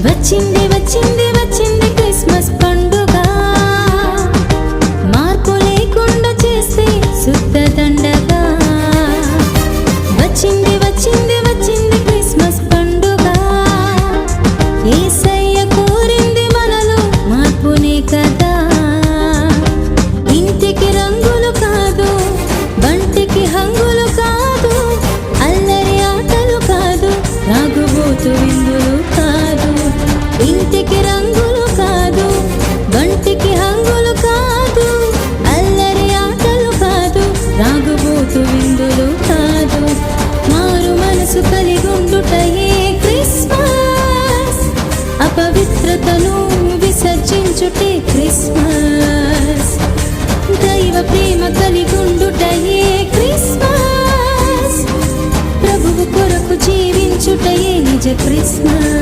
వచ్చింది వచ్చింది మనసు కలిగుండుటయే క్రిస్మస్. అపవిత్రతను విసర్జించుటే క్రిస్మస్. దైవ ప్రేమ కలిగుండుటయే క్రిస్మస్. ప్రభువు కొరకు జీవించుటయే నిజ క్రిస్మస్.